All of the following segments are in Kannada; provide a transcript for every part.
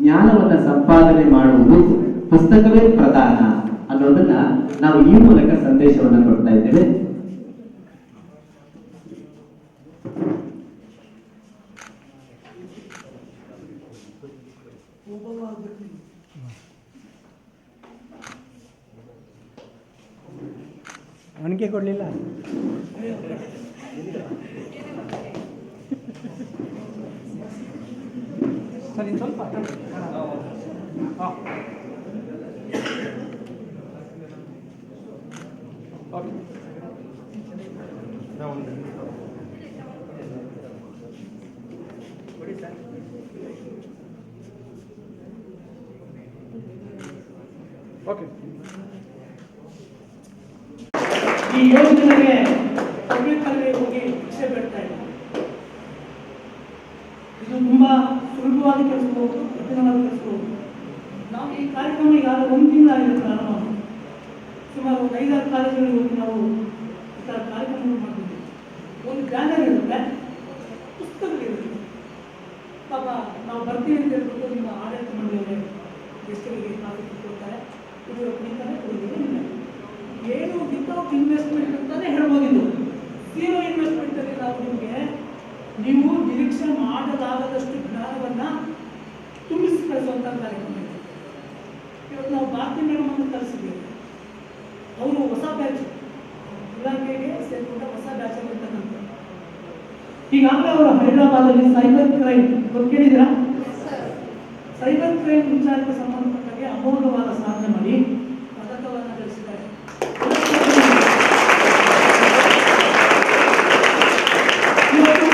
ಜ್ಞಾನವನ್ನ ಸಂಪಾದನೆ ಮಾಡುವುದು ಪುಸ್ತಕವೇ ಪ್ರಧಾನ ಅನ್ನೋದನ್ನ ನಾವು ಈ ಮೂಲಕ ಸಂದೇಶವನ್ನ ಕೊಡ್ತಾ ಇದ್ದೇವೆ. ಅವನಿಗೆ ಕೊಡಲಿಲ್ಲ. ಸರಿ ಸ್ವಲ್ಪ ಓಕೆ ಈ ಯೋಜನೆಗೆ ಪಬ್ಲಿಕ್ಕಲ್ಲಿ ಹೋಗಿ ಭಿಕ್ಷೆ ಬೇಡ್ತಾ ಇಲ್ಲ ಇದು ಕಲಿಸ್ಬೋದು ಸುಲಭವಾದ ಕಲಿಸ್ಬೋದು ನಾವು ಈ ಕಾರ್ಯಕ್ರಮ ಯಾರು ಒಂದು ತಿಂಗಳಾಗಿದೆ ಪ್ರಾರಂಭ. ಸುಮಾರು ಒಂದು ಐದಾರು ಕಾಲೇಜುಗಳಿಗೆ ಹೋಗಿ ನಾವು ಈ ಥರ ಕಾರ್ಯಕ್ರಮಗಳು ಮಾಡಿದ್ವಿ ಒಂದು ಬ್ಯಾನರ್ ಇರುತ್ತೆ ಪುಸ್ತಕಗಳಿರುತ್ತೆ ಪಾಪ ನಾವು ಬರ್ತೀವಿ ಅಂತ ಹೇಳ್ಬಿಟ್ಟು ನಿಮ್ಮ ಆಡಳಿತ ಮಂಡಳಿಯವರೇ ಗೆಸ್ಟ್ಗಳಿಗೆ ಕಾಫಿ ಕೊಡ್ತಾರೆ ಇದು ನಿಂತಾನೆ ಕೊಡ್ತೀವಿ ಇಲ್ಲ ಏನು ವಿತೌಟ್ ಇನ್ವೆಸ್ಟ್ಮೆಂಟ್ ಅಂತಾನೆ ಹೇಳ್ಬೋದಿದ್ದು ಝೀರೋ ಇನ್ವೆಸ್ಟ್ಮೆಂಟ್ ಅಲ್ಲಿ ನಾವು ನಿಮಗೆ ನೀವು ನಿರೀಕ್ಷೆ ಮಾಡಲಾಗದಷ್ಟು ಜ್ಞಾನವನ್ನ ತುಂಬಿಸಿ ಕಳಿಸುವಂಥ ಕಾರ್ಯಕ್ರಮ ಇದೆ. ಇವತ್ತು ನಾವು ಭಾರತಿ ಮೇಡಮ್ ಅನ್ನು ಕಳಿಸಿದ್ದೇವೆ ಅವರು ಹೊಸ ಬ್ಯಾಚ್ ಇಲಾಖೆಗೆ ಸೇರಿಕೊಂಡ ಹೊಸ ಬ್ಯಾಚ್ ಆಗಿರ್ತಕ್ಕಂಥ ಈಗಾಗಲೇ ಅವರು ಹೈದರಾಬಾದಲ್ಲಿ ಸೈಬರ್ ಕ್ರೈಮ್ ಕೇಳಿದಿರಾ ಸೈಬರ್ ಕ್ರೈಮ್ ವಿಚಾರಕ್ಕೆ ಸಂಬಂಧಪಟ್ಟಾಗೆ ಅಮೋಘವಾದ ಸಾಧನೆ ಮಾಡಿ ಪದಕವನ್ನು ಗಳಿಸಿದ್ದಾರೆ ಇವತ್ತು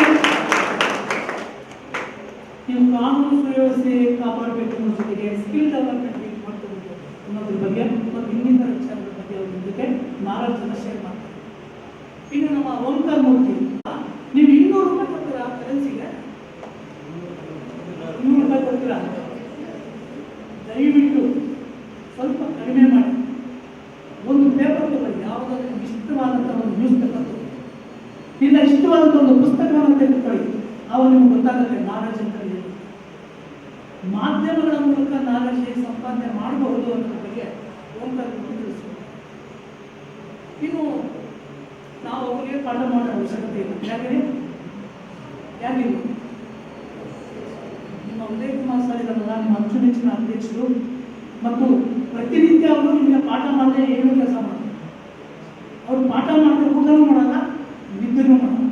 ನೀವು ಕಾನೂನು ಸುವ್ಯವಸ್ಥೆ ಕಾಪಾಡಬೇಕು ಅನ್ನೋ ಜೊತೆಗೆ ಸ್ಕಿಲ್ ಡೆವಲಪ್ಮೆಂಟ್ ಮಾಡ್ಕೋಬೇಕು ಅನ್ನೋದ್ರ ಬಗ್ಗೆ ಮತ್ತು ಇನ್ನಿತರ ವಿಚಾರಗಳ ಬಗ್ಗೆ ಅವ್ರ ಜೊತೆ ನಾಲ್ಕು ಜನ ಶೇರ್ ಮಾಡ್ತಾರೆ. ಇನ್ನು ನಮ್ಮ ಓಂಕಾರ ಮೂರ್ತಿ, ನೀವು ಇನ್ನೂರು ರೂಪಾಯಿ ಕೊಡ್ತೀರಾ ಕರೆನ್ಸಿಗೆ ಇನ್ನೂರು ರೂಪಾಯಿ ಕೊಡ್ತೀರಾ? ದಯವಿಟ್ಟು ಸ್ವಲ್ಪ ಕಡಿಮೆ ಮಾಡಿ. ಒಂದು ಪೇಪರ್ ತಗೊಳ್ಳಿ, ಯಾವುದಾದ್ರೂ ಇಷ್ಟವಾದಂಥ ಒಂದು ನ್ಯೂಸ್ ತಗೊಳ್ಳಿ. ಇಲ್ಲ ಇಷ್ಟವಾದಂಥ ಒಂದು ಪುಸ್ತಕವನ್ನು ತೆಗೆದುಕೊಳ್ಳಿ. ಆವಾಗ ನಿಮ್ಗೆ ಗೊತ್ತಾಗುತ್ತೆ ಏನು ಮಾಧ್ಯಮಗಳ ಮೂಲಕ ನಾಲೆಜ್ ಸಂಪಾದನೆ ಮಾಡಬಹುದು ಅನ್ನೋದ್ರ ಬಗ್ಗೆ ಓಂಕಾರ ತಿಳಿಸ್ತಾರೆ ಇನ್ನು ನಾವು ಅವರಿಗೆ ಪಾಠ ಮಾಡೋ ಅವಶ್ಯಕತೆ ಇಲ್ಲ. ಯಾಕೆ ಯಾಕಿಲ್ಲ ನಿಮ್ಮ ಉದಯ್ ಕುಮಾರ್ ಸರ್ ಇದಾರಲ್ಲ ನಿಮ್ಮ ಅಚ್ಚುಮೆಚ್ಚಿನ ಅಧ್ಯಕ್ಷರು ಮತ್ತು ಪ್ರತಿನಿತ್ಯ ಅವರು ನಿಮಗೆ ಪಾಠ ಮಾಡದೆ ಏನು ಕೆಲಸ ಮಾಡ್ತಾರೆ? ಅವರು ಪಾಠ ಮಾಡಿದ್ರೆ ಊಟನೂ ಮಾಡಲ್ಲ ನಿದ್ದೆನೂ ಮಾಡಲ್ಲ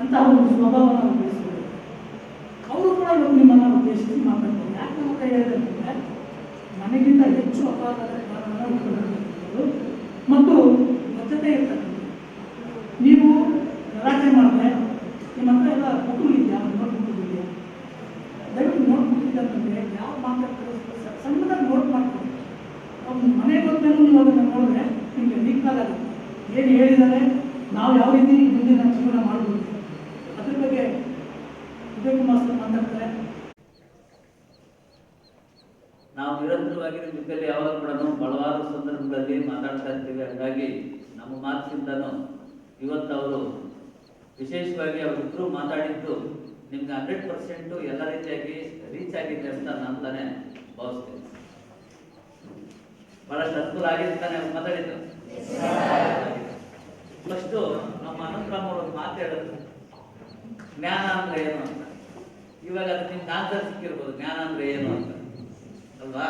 ಅಂತ ಒಂದು ಸ್ವಭಾವನ ಅವ್ರು ಬೆಳೆಸ್ಕೊಂಡಿದ್ದಾರೆ ಅವರು ಕೂಡ ಇವತ್ತು ನಿಮ್ಮನ್ನ ಉದ್ದೇಶಿಸಿ ಮಾತಾಡ್ತಾರೆ ಯಾಕೆ ನಮ್ಮ ಕೈ ಹೇಳಿದೆ ಅಂತಂದ್ರೆ ನನಗಿಂತ ಹೆಚ್ಚು ಅಪಾರದ ಕಾರಣ ಇಟ್ಕೊಂಡಿರ್ತಕ್ಕಂಥದ್ದು ಮತ್ತು ಬದ್ಧತೆ ಇರ್ತಕ್ಕಂಥದ್ದು ನೀವು ಗಲಾಟೆ ಮಾಡಿದ್ರೆ ನಿಮ್ಮ ಹತ್ರ ಎಲ್ಲ ಬುಕ್ಗಳು ಇದೆಯಾ ನೋಟ್ ಬುಕ್ ಇದೆಯಾ ದಯವಿಟ್ಟು ನೋಟ್ ಬುಕ್ ಇದೆ ಅಂತಂದ್ರೆ ಯಾವ ಮಾತಾಡ್ತಾರೆ ಸ- ಸಣ್ಣದಾಗಿ ನೋಟ್ ಮಾಡ್ಕೊಳ್ಳಿ ಅವ್ನು ಮನೆಗೆ ಹೋದ್ಮೇಲೂ ನೀವು ಅದನ್ನು ನೋಡಿದ್ರೆ ನಿಮಗೆ ರೀಕಾಲ್ ಆಗುತ್ತೆ ಏನು ಹೇಳಿದ್ದಾರೆ ನಾವು ಯಾವ ರೀತಿ ಮುಂದಿನ ಜೀವನ ಮಾಡಬಹುದು ಅದ್ರ ಬಗ್ಗೆ ವಿಜಯ್ ಕುಮಾರ್ ಸರ್ ಮಾತಾಡ್ತಾರೆ. ನಾವು ನಿರಂತರವಾಗಿ ನಿಮ್ಮ ಜೊತೆಯಲ್ಲಿ ಯಾವಾಗ ಕೂಡ ಹಲವಾರು ಸಂದರ್ಭಗಳಲ್ಲಿ ಮಾತಾಡ್ತಾ ಇರ್ತೀವಿ. ಹಾಗಾಗಿ ನಮ್ಮ ಮಾತಿನಿಂದನೂ ಇವತ್ತು ಅವರು ವಿಶೇಷವಾಗಿ ಅವರಿಬ್ಬರು ಮಾತಾಡಿದ್ದು ನಿಮ್ಗೆ ಹಂಡ್ರೆಡ್ ಪರ್ಸೆಂಟು ಎಲ್ಲ ರೀತಿಯಾಗಿ ರೀಚ್ ಆಗಿದೆ ಅಂತ ನಾನು ತಾನೇ ಭಾವಿಸ್ತೇನೆ. ಬಹಳಷ್ಟು ಅನುಕೂಲ ಆಗಿದೆ ತಾನೇ ಮಾತಾಡಿದ್ದು. ಫಸ್ಟು ನಮ್ಮ ಅನಂತರಾಮ್ ಅವರು ಮಾತು ಹೇಳಿದ್ರು ಜ್ಞಾನ ಅಂದ್ರೆ ಏನು ಅಂತ. ಇವಾಗ ಅದು ನಿಮ್ಗೆ ಆನ್ಸರ್ ಸಿಕ್ಕಿರ್ಬೋದು, ಜ್ಞಾನ ಅಂದ್ರೆ ಏನು ಅಂತ. ಅಲ್ವಾ?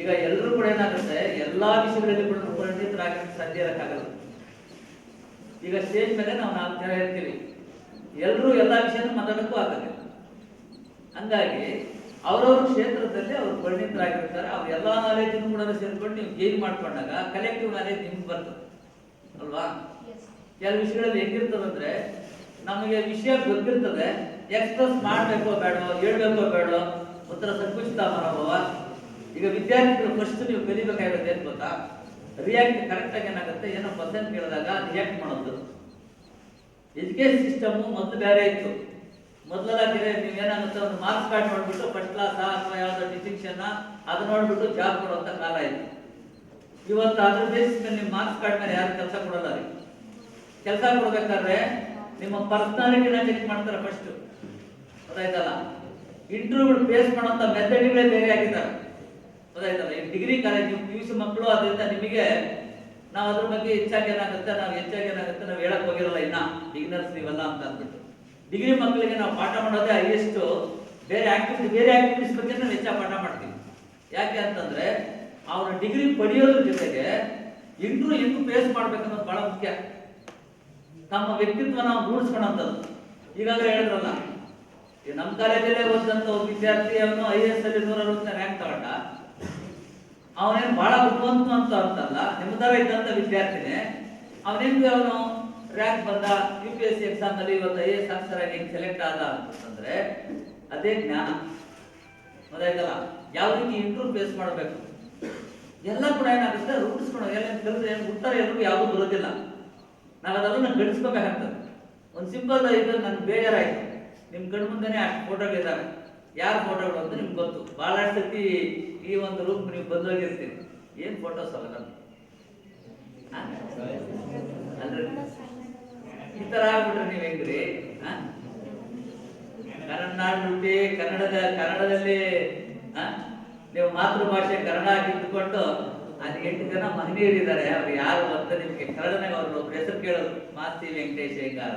ಈಗ ಎಲ್ಲರೂ ಕೂಡ ಏನಾಗುತ್ತೆ, ಎಲ್ಲಾ ವಿಷಯಗಳಲ್ಲಿ ಕೂಡ ಪಂಡಿತರಾಗಕ್ಕೆ ಸಾಧ್ಯ ಇರಕ್ಕಾಗಲ್ಲ. ಈಗ ಸ್ಟೇಜ್ ಮೇಲೆ ನಾವು ನಾಲ್ಕು ಜನ ಇರ್ತೀವಿ. ಎಲ್ಲರೂ ಎಲ್ಲಾ ವಿಷಯನೂ ಮಾತಾಡೋಕ್ಕೂ ಆಗಲ್ಲ ಹಂಗಾಗಿ ಅವರವ್ರ ಕ್ಷೇತ್ರದಲ್ಲಿ ಅವ್ರು ಪರಿಣಿತರಾಗಿರ್ತಾರೆ ಅವ್ರ ಎಲ್ಲಾ ನಾಲೆಜನ್ನು ಕೂಡ ಸೇರ್ಕೊಂಡು ನೀವು ಗೇನ್ ಮಾಡ್ಕೊಂಡಾಗ ಕಲೆಕ್ಟಿವ್ ನಾಲೆಜ್ ನಿಮ್ಗೆ ಬರ್ತದೆ. ಅಲ್ವಾ? ಕೆಲವು ವಿಷಯಗಳಲ್ಲಿ ಹೆಂಗಿರ್ತದಂದ್ರೆ ನಮಗೆ ವಿಷಯ ಗೊತ್ತಿರ್ತದೆ ಎಕ್ಸ್ಪ್ರೆಸ್ ಮಾಡ್ಬೇಕೋ ಬೇಡವೋ ಹೇಳ್ಬೇಕೋ ಬೇಡವೋ ಒಂಥರ ಸಂಕುಚಿತ ಮನೋಭಾವ. ಈಗ ವಿದ್ಯಾರ್ಥಿಗಳು ಫಸ್ಟ್ ನೀವು ಕಲಿಬೇಕಾಗಿರೋದು ಏನ್ ಗೊತ್ತಾ? ರಿಯಾಕ್ಟ್ ಕರೆಕ್ಟ್ ಆಗಿ ಏನಾಗುತ್ತೆ? ಏನೋ ಪರ್ಸೆಂಟ್ ಕೇಳಿದಾಗ ರಿಯಾಕ್ಟ್ ಮಾಡೋದು. ಎಜುಕೇಶನ್ ಸಿಸ್ಟಮ್ ಮೊದಲು ಬೇರೆ ಇತ್ತು. ಮೊದಲೆಲ್ಲ ನೀವು ಏನಾಗುತ್ತೆ? ಒಂದು ಮಾರ್ಕ್ಸ್ ಕಾರ್ಡ್ ನೋಡ್ಬಿಟ್ಟು ಫಸ್ಟ್ ಕ್ಲಾಸ್ ಅಥವಾ ಯಾವ್ದೋ ಡಿಸ್ಟಿಂಕ್ಷನ್ ಅದು ನೋಡ್ಬಿಟ್ಟು ಜಾಬ್ ಕೊಡುವಂತ ಕಾಲ ಇತ್ತು. ಇವತ್ತು ಅದ್ರ ಬೇಸಿಸ್ ಮಾರ್ಕ್ಸ್ ಕಾರ್ಡ್ ಮೇಲೆ ಯಾರು ಕೆಲಸ ಕೊಡಲ್ಲ ರೀ? ಕೆಲಸ ಕೊಡ್ಬೇಕಾದ್ರೆ ನಿಮ್ಮ ಪರ್ಸನಾಲಿಟಿನ ಚೆಕ್ ಮಾಡ್ತಾರೆ ಫಸ್ಟ್ ಗೊತ್ತಾಯ್ತಲ್ಲ? ಇಂಟರ್ವ್ಯೂಗಳು ಫೇಸ್ ಮಾಡುವಂತ ಮೆಥಡ್ಗಳೇ ಬೇರೆ ಆಗಿದ್ದಾರೆ. ಗೊತ್ತಾಯ್ತಲ್ಲ? ಈ degree college P U C ಮಕ್ಕಳು ಅದರಿಂದ ನಿಮಗೆ ನಾವು ಅದ್ರ ಬಗ್ಗೆ ಹೆಚ್ಚಾಗಿ ಏನಾಗುತ್ತೆ? ನಾವು ಹೆಚ್ಚಾಗಿ ಏನಾಗುತ್ತೆ? ನಾವು ಹೇಳಕ್ ಹೋಗಿರಲ್ಲ ಇನ್ನ. ಬಿಗಿನರ್ಸ್ ನೀವಲ್ಲ ಅಂತ ಅಂದ್ಬಿಟ್ಟು. ಡಿಗ್ರಿ ಮಕ್ಕಳಿಗೆ ನಾವು ಪಾಠ ಮಾಡೋದೇ ಹೈಯೆಸ್ಟ್ ಬೇರೆ ಆಕ್ಟಿವಿಟಿ ಬೇರೆ ಆಕ್ಟಿವಿಟೀಸ್ ಬಗ್ಗೆ ನಾವು ಹೆಚ್ಚಾಗಿ ಪಾಠ ಮಾಡ್ತೀವಿ. ಯಾಕೆ ಅಂತಂದ್ರೆ ಅವ್ರ ಡಿಗ್ರಿ ಪಡೆಯೋದ್ರ ಜೊತೆಗೆ ಇಂಟ್ರೂ ಹೆಂಗ್ ಫೇಸ್ ಮಾಡ್ಬೇಕನ್ನೋದು ಬಹಳ ಮುಖ್ಯ. ತಮ್ಮ ವ್ಯಕ್ತಿತ್ವ ನಾವು ರೂಢಿಸ್ಕೊಳ್ಳೋಂಥದ್ದು ಈಗಾಗಲೇ ಹೇಳಿದ್ರಲ್ಲ ನಮ್ಮ ಕಾಲೇಜಲ್ಲೇ ಓದಿದಂತ ಒಬ್ಬ ವಿದ್ಯಾರ್ಥಿ ಅವನು ಐ ಎಸ್ ಅಲ್ಲಿ ನೂರ ಅರವತ್ತನೇ ರ್ಯಾಂಕ್ ತಗೊಂಡ, ಅವನೇನು ಬಹಳ ಬುದ್ಧಿವಂತ ಅಂತ ಅಂತಲ್ಲ ನಿಮ್ಮದರ ಇದ್ದಂತ ವಿದ್ಯಾರ್ಥಿನೇ ಅವನೇನು ಅವನು ರ್ಯಾಂಕ್ ಬಂದ ಯು ಪಿ ಎಸ್ ಸಿ ಎಕ್ಸಾಮ್ನಲ್ಲಿ ಇವತ್ತು ಐ ಎಸ್ ಆಫೀಸರ್ ಆಗಿ ಸೆಲೆಕ್ಟ್ ಆದ ಅಂತಂದ್ರೆ, ಅದೇ ಜ್ಞಾನ. ಗೊತ್ತಾಯ್ತಲ್ಲ? ಯಾವ ರೀತಿ ಇಂಟ್ರೂ ಫೇಸ್ ಮಾಡಬೇಕು? ಎಲ್ಲ ಕೂಡ ಏನಾಗುತ್ತೆ? ರೂಢಿಸ್ಕೊಂಡು ಎಲ್ಲ ಏನು ಉತ್ತರ ಎಲ್ಲರಿಗೂ ಯಾವುದೂ ಬರೋದಿಲ್ಲ ನಾವು ಅದೆಲ್ಲ ಗಣಿಸ್ಕೋಬೇಕಾಗ್ತದೆ ಒಂದು ಸಿಂಪಲ್ ಇದ್ರೆ ನನ್ಗೆ ಬೇಜಾರಾಯ್ತು. ನಿಮ್ಮ ಕಣ್ಣು ಮುಂದೆನೇ ಅಷ್ಟು ಫೋಟೋಗಳಿದ್ದಾವೆ ಯಾರ ಫೋಟೋಗಳು ಅಂತ ನಿಮ್ಗೆ ಗೊತ್ತು. ಭಾಳ ಸತಿ ಈ ಒಂದು ರೂಪ ನೀವು ಬಂದೋಗಿರ್ತೀನಿ ಏನು ಫೋಟೋಸ್ ಅಲ್ಲ ನಾನು ಅಂದ್ರೆ ಈ ಥರ ಆಗ್ಬಿಟ್ರೆ ನೀವು ಹೆಂಗ್ರಿ? ಕನ್ನಡ ನಾಡು ಕನ್ನಡದ ಕನ್ನಡದಲ್ಲಿ ನೀವು ಮಾತೃಭಾಷೆ ಕನ್ನಡ ಆಗಿದ್ದುಕೊಂಡು ಅದು ಎಂಟು ಜನ ಮಹನೀಯರಿದ್ದಾರೆ ಅವ್ರು ಯಾರು ಅಂತ ನಿಮಗೆ ಕನ್ನಡನಾಗ ಅವರು ಹೆಸರು ಕೇಳೋದು. ಮಾಸ್ತಿ ವೆಂಕಟೇಶ್ ಹೆಂಗಾರ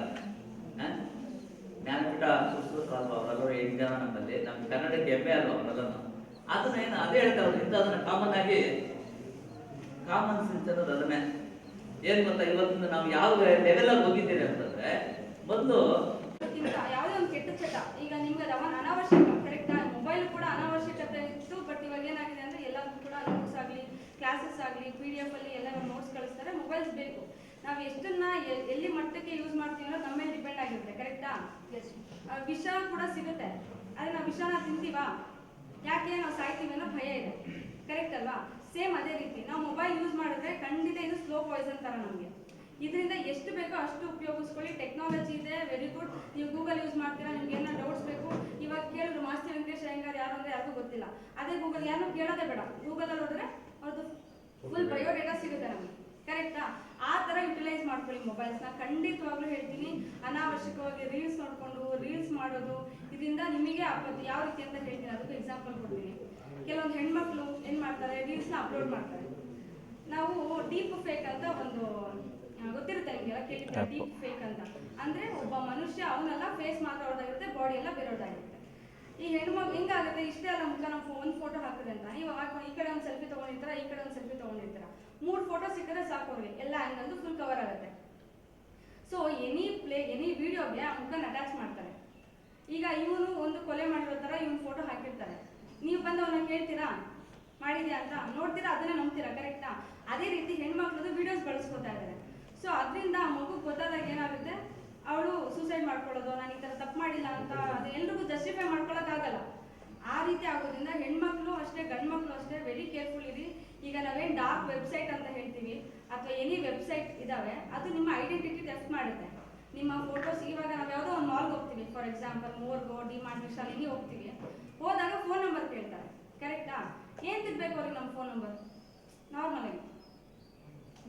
ಜ್ಞಾನಪೀಠ ಪುಸ್ತಕ ಅಲ್ವಾ ಅವರೆಲ್ಲರೂ ಎಂಟು ಜನ ನಮ್ಮಲ್ಲಿ. ನಮ್ಮ ಕನ್ನಡಕ್ಕೆ ಹೆಮ್ಮೆ ಅಲ್ವ ಅವರೆಲ್ಲ ಅದನ್ನ ಏನು ಅದೇ ಹೇಳ್ತಾರೆ ಇಂಥ ಅದನ್ನ ಕಾಮನ್ ಆಗಿ ಕಾಮನ್ ಸೆನ್ಸ್ ಅನ್ನೋದು ಅದನ್ನೇ. ಏನ್ ಗೊತ್ತಾ? ಇವತ್ತಿಂದ ನಾವು ಯಾವ ಲೆವೆಲ್ ಅಲ್ಲಿ ಹೋಗಿದ್ದೀರಿ ಅಂತಂದ್ರೆ, ಮೊದಲು ಅದಕ್ಕಿಂತ ಯಾವುದೇ ಒಂದು ಕೆಟ್ಟ ಚಟ ಈಗ ನಿಮ್ಗೆ ಅದು ಅವನ್ ಅನಾವಶ್ಯಕ ಕರೆಕ್ಟ್ ಮೊಬೈಲ್ ಕೂಡ ಅನಾವಶ್ಯಕತೆ ಇತ್ತು ಬಟ್ ಇವಾಗ ಏನಾಗಿದೆ ಅಂದ್ರೆ ಎಲ್ಲದಕ್ಕೂ ಕೂಡ ನೋಟ್ಸ್ ಆಗಲಿ ಕ್ಲಾಸಸ್ ಆಗಲಿ ಪಿ ಡಿ ಎಫ್ ಅಲ್ಲಿ ಎಲ್ಲ ನೋಟ್ಸ್ ಕಳಿಸ್ತಾರೆ ಮೊಬೈಲ್ಸ್ ಬೇಕು. ನಾವು ಎಷ್ಟನ್ನ ಎಲ್ಲಿ ಮಟ್ಟಕ್ಕೆ ಯೂಸ್ ಮಾಡ್ತೀವಿ ಅನ್ನೋದು ನಮ್ಮ ಮೇಲೆ ಡಿಪೆಂಡ್ ಆಗಿರುತ್ತೆ ಕರೆಕ್ಟಾ ವಿಷ ಕೂಡ ಸಿಗುತ್ತೆ. ಆದರೆ ನಾವು ವಿಷನ ತಿಂತೀವಾ? ಯಾಕೆ ನಾವು ಸಾಯ್ತೀವಿ ಅನ್ನೋ ಭಯ ಇದೆ. ಕರೆಕ್ಟ್ ಅಲ್ವಾ? ಸೇಮ್ ಅದೇ ರೀತಿ, ನಾವು ಮೊಬೈಲ್ ಯೂಸ್ ಮಾಡಿದ್ರೆ ಖಂಡಿತ ಇದು ಸ್ಲೋ ಪಾಯ್ಸನ್ ಥರ ನಮಗೆ. ಇದರಿಂದ ಎಷ್ಟು ಬೇಕೋ ಅಷ್ಟು ಉಪಯೋಗಿಸ್ಕೊಳ್ಳಿ. ಟೆಕ್ನಾಲಜಿ ಇದೆ ವೆರಿ ಗುಡ್ ನೀವು ಗೂಗಲ್ ಯೂಸ್ ಮಾಡ್ತೀರಾ, ನಿಮ್ಗೆ ಏನೋ ಡೌಟ್ಸ್ ಬೇಕು? ಇವಾಗ ಕೇಳಿದ್ರು ಮಾಸ್ತಿ ವೆಂಕಟೇಶ್ ಅಯ್ಯಂಗಾರ್ ಯಾರು ಅಂದ್ರೆ ಯಾರಿಗೂ ಗೊತ್ತಿಲ್ಲ. ಅದೇ ಗೂಗಲ್ ಯಾರು ಕೇಳೋದೇ ಬೇಡ. ಗೂಗಲ್ ಅಲ್ಲಿ ಹೋದ್ರೆ ಅವ್ರದ್ದು ಫುಲ್ ಬಯೋಡೇಟಾ ಸಿಗುತ್ತೆ ನಮಗೆ. ಕರೆಕ್ಟಾ ಆ? ಥರ ಯುಟಿಲೈಸ್ ಮಾಡ್ಕೊಳ್ಳಿ ಮೊಬೈಲ್ಸ್ನ ಖಂಡಿತವಾಗ್ಲೂ ಹೇಳ್ತೀನಿ ಅನಾವಶ್ಯಕವಾಗಿ ರೀಲ್ಸ್ ನೋಡಿಕೊಂಡು ರೀಲ್ಸ್ ಮಾಡೋದು ಇದರಿಂದ ನಿಮಗೆ ಆಪತ್ತು ಯಾವ ರೀತಿ ಅಂತ ಹೇಳ್ತೀನಿ ಅದಕ್ಕೆ ಎಕ್ಸಾಂಪಲ್ ಕೊಡ್ತೀನಿ. ಕೆಲವೊಂದು ಹೆಣ್ಮಕ್ಳು ಏನು ಮಾಡ್ತಾರೆ ರೀಲ್ಸ್ನ ಅಪ್ಲೋಡ್ ಮಾಡ್ತಾರೆ. ನಾವು ಡೀಪ್ ಫೇಕ್ ಅಂತ ಒಂದು ಗೊತ್ತಿರುತ್ತೆ ನಿಮಗೆಲ್ಲ? ಕೇಳಿದ್ರೆ ಡೀಪ್ ಫೇಕ್ ಅಂತ. ಅಂದ್ರೆ ಒಬ್ಬ ಮನುಷ್ಯ ಅವನೆಲ್ಲ ಫೇಸ್ ಮಾತ್ರ ಅವ್ರದ್ದಾಗಿರುತ್ತೆ ಬಾಡಿ ಎಲ್ಲ ಬೇರೆಯವ್ರದ್ದಾಗಿರುತ್ತೆ ಈ ಹೆಣ್ಮಗ್ ಹೆಂಗಾಗುತ್ತೆ ಇಷ್ಟೇ ಅಲ್ಲ ಮುಖ ನಾವು ಒಂದು ಫೋಟೋ ಹಾಕಿದ್ರೆ ಅಂತ. ಈ ಕಡೆ ಒಂದು ಸೆಲ್ಫಿ ತಗೊಂಡಿರ್ತಾರ, ಈ ಕಡೆ ಒಂದು ಸೆಲ್ಫಿ ತಗೊಂಡಿರ್ತಾರ? ಮೂರು ಫೋಟೋ ಸಿಕ್ಕಿದ್ರೆ ಸಾಕು ಅವ್ರಿಗೆ. ಎಲ್ಲ ಆಂಗಲ್ದು ಫುಲ್ ಕವರ್ ಆಗುತ್ತೆ. ಸೊ ಎನಿ ಪ್ಲೇ ಎನಿ ವಿಡಿಯೋಗೆ ಆ ಮುಖನ ಅಟ್ಯಾಚ್ ಮಾಡ್ತಾರೆ. ಈಗ ಇವನು ಒಂದು ಕೊಲೆ ಮಾಡಿರೋ ಥರ ಇವನು ಫೋಟೋ ಹಾಕಿರ್ತಾರೆ. ನೀವು ಬಂದು ಅವನ್ನ ಕೇಳ್ತೀರಾ? ಮಾಡಿದ್ಯಾ ಅಂತ? ನೋಡ್ತೀರಾ? ಅದನ್ನ ನಂಬ್ತೀರಾ? ಕರೆಕ್ಟಾ ಅದೇ ರೀತಿ ಹೆಣ್ಮಕ್ಳದ್ದು ವಿಡಿಯೋಸ್ ಬಳಸ್ಕೊತಾ ಇದ್ದಾರೆ. ಸೊ ಅದರಿಂದ ಆ ಮಗು ಗೊತ್ತಾದಾಗ ಏನಾಗುತ್ತೆ? ಅವಳು ಸೂಸೈಡ್ ಮಾಡ್ಕೊಳ್ಳೋದು, ನಾನು ಈ ಥರ ತಪ್ಪು ಮಾಡಿಲ್ಲ ಅಂತ ಅದು ಎಲ್ರಿಗೂ ಜಸ್ಟಿಫೈ ಮಾಡ್ಕೊಳ್ಳೋಕ್ಕಾಗಲ್ಲ. ಆ ರೀತಿ ಆಗೋದ್ರಿಂದ ಹೆಣ್ಮಕ್ಳು ಅಷ್ಟೇ, ಗಂಡ್ಮಕ್ಳು ಅಷ್ಟೇ ವೆರಿ ಕೇರ್ಫುಲ್ ಇರಿ. ಈಗ ನಾವೇನು ಡಾರ್ಕ್ ವೆಬ್ಸೈಟ್ ಅಂತ ಹೇಳ್ತೀವಿ, ಅಥವಾ ಎನಿ ವೆಬ್ಸೈಟ್ ಇದಾವೆ, ಅದು ನಿಮ್ಮ ಐಡೆಂಟಿಟಿ ಟೆಸ್ಟ್ ಮಾಡುತ್ತೆ. ನಿಮ್ಮ ಫೋಟೋಸ್ ಇವಾಗ ನಾವು ಯಾವುದೋ ಒಂದು ಮಾಲ್ಗೆ ಹೋಗ್ತೀವಿ ಫಾರ್ ಎಕ್ಸಾಂಪಲ್ ಮೋರ್ಗೋ ಡಿಮಾರ್ಟ್ ವಿಶಾಲ್ ಶಾಲೆಗೆ ಹೋಗ್ತೀವಿ. ಹೋದಾಗ ಫೋನ್ ನಂಬರ್ ಕೇಳ್ತಾರೆ ಕರೆಕ್ಟಾ ಏನು ತಿರ್ಬೇಕು ಅವ್ರಿಗೆ ನಮ್ಮ ಫೋನ್ ನಂಬರ್ ನಾರ್ಮಲ್ ಆಗಿ.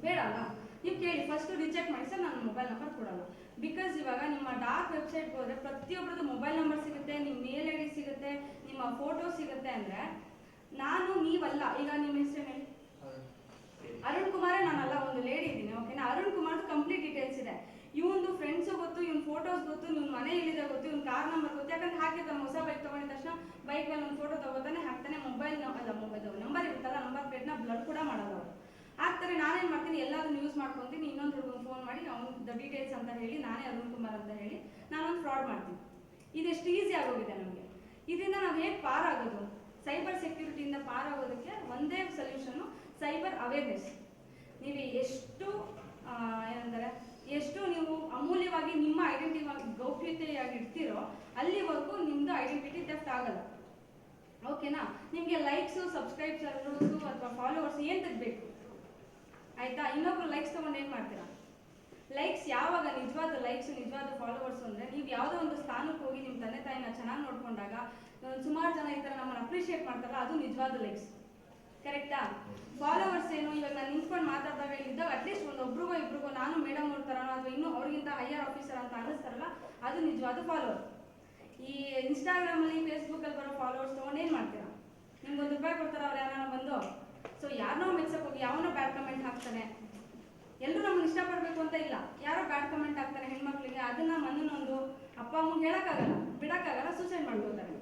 ಬೇಡ ಅಲ್ಲ ನೀವು ಕೇಳಿ ಫಸ್ಟು ರಿಜೆಕ್ಟ್ ಮಾಡಿ ಸರ್, ನಾನು ಮೊಬೈಲ್ ನಂಬರ್ ಕೊಡಲ್ಲ. ಬಿಕಾಸ್ ಇವಾಗ ನಿಮ್ಮ ಡಾರ್ಕ್ ವೆಬ್ಸೈಟ್ಗೆ ಹೋದ್ರೆ ಪ್ರತಿಯೊಬ್ಬರದ್ದು ಮೊಬೈಲ್ ನಂಬರ್ ಸಿಗುತ್ತೆ ನಿಮ್ಮ ಮೇಲ್ ಐ ಡಿ ಸಿಗುತ್ತೆ ನಿಮ್ಮ ಫೋಟೋ ಸಿಗುತ್ತೆ ಅಂದ್ರೆ ನಾನು ನೀವಲ್ಲ. ಈಗ ನಿಮ್ಮ ಹೆಸರು ಹೇಳಿ. ಅರುಣ್ ಕುಮಾರೇ ನಾನಲ್ಲ ಒಂದು ಲೇಡಿ ಇದ್ದೀನಿ ಓಕೆನಾ ಅರುಣ್ ಕುಮಾರ್ದು ಕಂಪ್ಲೀಟ್ ಡೀಟೇಲ್ಸ್ ಇದೆ. ಇವೊಂದು ಫ್ರೆಂಡ್ಸ್ ಗೊತ್ತು ಇವ್ನ ಫೋಟೋಸ್ ಗೊತ್ತು ಇವ್ನ ಮನೆ ಎಲ್ಲಿದೆ ಗೊತ್ತು ಇವ್ನ ಕಾರ್ ನಂಬರ್ ಗೊತ್ತು ಯಾಕಂದ್ರೆ ಹಾಕಿರ್ತಾನೆ ಹೊಸ ಬೈಕ್ ತಗೊಂಡಿದ ತಕ್ಷಣ ಬೈಕ್ ಮೇಲೆ ಒಂದು ಫೋಟೋ ತಗೋತಾನೆ ಹಾಕ್ತಾನೆ ಮೊಬೈಲ್ ಅಲ್ಲ ಮೊಬೈಲ್ ನಂಬರ್ ಇರುತ್ತಲ್ಲ ನಂಬರ್ ಪ್ಲೇಟ್ನ ಬ್ಲಡ್ ಕೂಡ ಮಾಡೋದು ಹಾಕ್ತಾರೆ ನಾನೇನ್ ಮಾಡ್ತೀನಿ ಎಲ್ಲದನ್ನು ಯೂಸ್ ಮಾಡ್ಕೊಂತೀನಿ ಇನ್ನೊಂದು ಫೋನ್ ಮಾಡಿ, ಅವ್ನ ಡೀಟೇಲ್ಸ್ ಅಂತ ಹೇಳಿ, ನಾನೇ ಅರುಣ್ ಕುಮಾರ್ ಅಂತ ಹೇಳಿ ನಾನೊಂದು ಫ್ರಾಡ್ ಮಾಡ್ತೀನಿ. ಇದೆಷ್ಟು ಈಸಿ ಆಗೋಗಿದೆ ನಮಗೆ. ಇದರಿಂದ ನಾವು ಹೇಗೆ ಪಾರಾಗೋದು? ಸೈಬರ್ ಸೆಕ್ಯೂರಿಟಿಯಿಂದ ಪಾರಾಗೋದಕ್ಕೆ ಒಂದೇ ಸೊಲ್ಯೂಷನು ಸೈಬರ್ ಅವೇರ್ನೆಸ್ ನೀವು ಎಷ್ಟು ಏನಂದರೆ ಎಷ್ಟು ನೀವು ಅಮೂಲ್ಯವಾಗಿ ನಿಮ್ಮ ಐಡೆಂಟಿ ಗೌಪ್ಯತೆಯಾಗಿ ಇಡ್ತೀರೋ, ಅಲ್ಲಿವರೆಗೂ ನಿಮ್ಮದು ಐಡೆಂಟಿಟಿ ಥೆಫ್ಟ್ ಆಗಲ್ಲ. ಓಕೆನಾ ನಿಮಗೆ ಲೈಕ್ಸು ಸಬ್ಸ್ಕ್ರೈಬರ್ಸು ಅಥವಾ ಫಾಲೋವರ್ಸ್ ಏನು ತೆಗಬೇಕು? ಆಯಿತಾ? ಇನ್ನೊಬ್ರು ಲೈಕ್ಸ್ ತೊಗೊಂಡು ಏನು ಮಾಡ್ತೀರಾ? ಲೈಕ್ಸ್ ಯಾವಾಗ ನಿಜವಾದ ಲೈಕ್ಸ್ ನಿಜವಾದ ಫಾಲೋವರ್ಸ್ ಅಂದ್ರೆ ನೀವು ಯಾವುದೋ ಒಂದು ಸ್ಥಾನಕ್ಕೆ ಹೋಗಿ ನಿಮ್ಮ ತಂದೆ ತಾಯಿನ ಚೆನ್ನಾಗಿ ನೋಡ್ಕೊಂಡಾಗ ಸುಮಾರು ಜನ ಈ ಥರ ನಮ್ಮನ್ನು ಅಪ್ರಿಷಿಯೇಟ್ ಮಾಡ್ತಾರಲ್ಲ, ಅದು ನಿಜವಾದ ಲೈಕ್ಸ್ ಕರೆಕ್ಟಾ ಫಾಲೋವರ್ಸ್ ಏನು? ಇವಾಗ ನಾನು ನಿಂತ್ಕೊಂಡು ಮಾತಾಡಿದಾಗ ಇದ್ದಾಗ ಅಟ್ಲೀಸ್ಟ್ ಒಂದು ಒಬ್ರಿಗೋ ಇಬ್ರಿಗೋ ನಾನು ಮೇಡಮ್ ಅವ್ರ ಥರನೋ ಅಥವಾ ಇನ್ನೂ ಅವ್ರಿಗಿಂತ ಹೈಯರ್ ಆಫೀಸರ್ ಅಂತ ಅನ್ನಿಸ್ತಾರಲ್ಲ, ಅದು ನಿಜವಾದ ಫಾಲೋವರ್ ಈ ಇನ್ಸ್ಟಾಗ್ರಾಮಲ್ಲಿ ಫೇಸ್ಬುಕ್ಕಲ್ಲಿ ಬರೋ ಫಾಲೋವರ್ಸ್ ತೊಗೊಂಡು ಏನು ಮಾಡ್ತೀರಾ? ನಿಮ್ಗೆ ಒಂದು ರೂಪಾಯಿ ಕೊಡ್ತಾರೆ ಅವ್ರು ಯಾರನ್ನ ಬಂದು ಸೊ ಯಾರನ್ನೋ ಮೆಚ್ಚಕ್ಕೆ ಹೋಗಿ ಯಾವನೋ ಬ್ಯಾಡ್ ಕಮೆಂಟ್ ಹಾಕ್ತಾನೆ ಎಲ್ಲರೂ ನಮ್ಗೆ ಇಷ್ಟಪಡಬೇಕು ಅಂತ ಇಲ್ಲ. ಯಾರೋ ಬ್ಯಾಡ್ ಕಮೆಂಟ್ ಹಾಕ್ತಾರೆ ಹೆಣ್ಮಕ್ಳಿಗೆ, ಅದನ್ನ ಮನನೊಂದು ಅಪ್ಪ ಅಮ್ಮಂಗೆ ಹೇಳೋಕ್ಕಾಗಲ್ಲ, ಬಿಡೋಕ್ಕಾಗಲ್ಲ ಸೂಸೈಡ್ ಮಾಡ್ಕೋತಾರೆ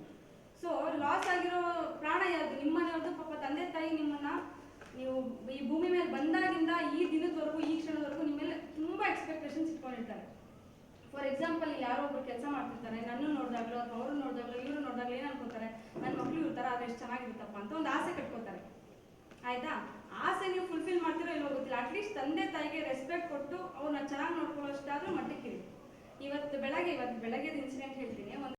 ಸೊ ಲಾಸ್ ಆಗಿರೋ ಪ್ರಾಣ ಯಾವುದು ನಿಮ್ಮ ಮನೆಯವ್ರದ್ದು ಪಾಪ ತಂದೆ, ತಾಯಿ ನಿಮ್ಮನ್ನ ನೀವು ಈ ಭೂಮಿ ಮೇಲೆ ಬಂದಾಗಿಂದ ಈ ದಿನದವರೆಗೂ, ಈ ಕ್ಷಣದವರೆಗೂ ನಿಮ್ಮ ಮೇಲೆ ತುಂಬಾ ಎಕ್ಸ್ಪೆಕ್ಟೇಷನ್ಸ್ ಇಟ್ಕೊಂಡಿರ್ತಾರೆ. ಫಾರ್ ಎಕ್ಸಾಂಪಲ್ ಯಾರೋ ಒಬ್ರು ಕೆಲಸ ಮಾಡ್ತಿರ್ತಾರೆ ನನ್ನ ನೋಡಿದಾಗ್ಲೋ ಅಥವಾ ಅವ್ರು ನೋಡಿದಾಗ್ಲೋ ಇವರು ನೋಡಿದಾಗ್ಲೋ ಏನು ಅನ್ಕೋತಾರೆ ನನ್ನ ಮಕ್ಕಳು ಇರ್ತಾರೆ ಆದ್ರೆ ಎಷ್ಟು ಚೆನ್ನಾಗಿರುತ್ತಪ್ಪ ಅಂತ ಒಂದು ಆಸೆ ಕಟ್ಕೋತಾರೆ ಆಯ್ತಾ? ಆಸೆ ನೀವು ಫುಲ್ಫಿಲ್ ಮಾಡ್ತಿರೋ ಇಲ್ಲೋ ಗೊತ್ತಿಲ್ಲ. ಅಟ್ಲೀಸ್ಟ್ ತಂದೆ ತಾಯಿಗೆ ರೆಸ್ಪೆಕ್ಟ್ ಕೊಟ್ಟು ಅವ್ರನ್ನ ಚೆನ್ನಾಗಿ ನೋಡ್ಕೊಳ್ಳೋಷ್ಟಾದ್ರೂ ಮಟ್ಟಕ್ಕಿರಿ ಇವತ್ತು ಬೆಳಗ್ಗೆ, ಇವತ್ತು ಬೆಳಗ್ಗೆದ ಇನ್ಸಿಡೆಂಟ್ ಹೇಳ್ತೀನಿ.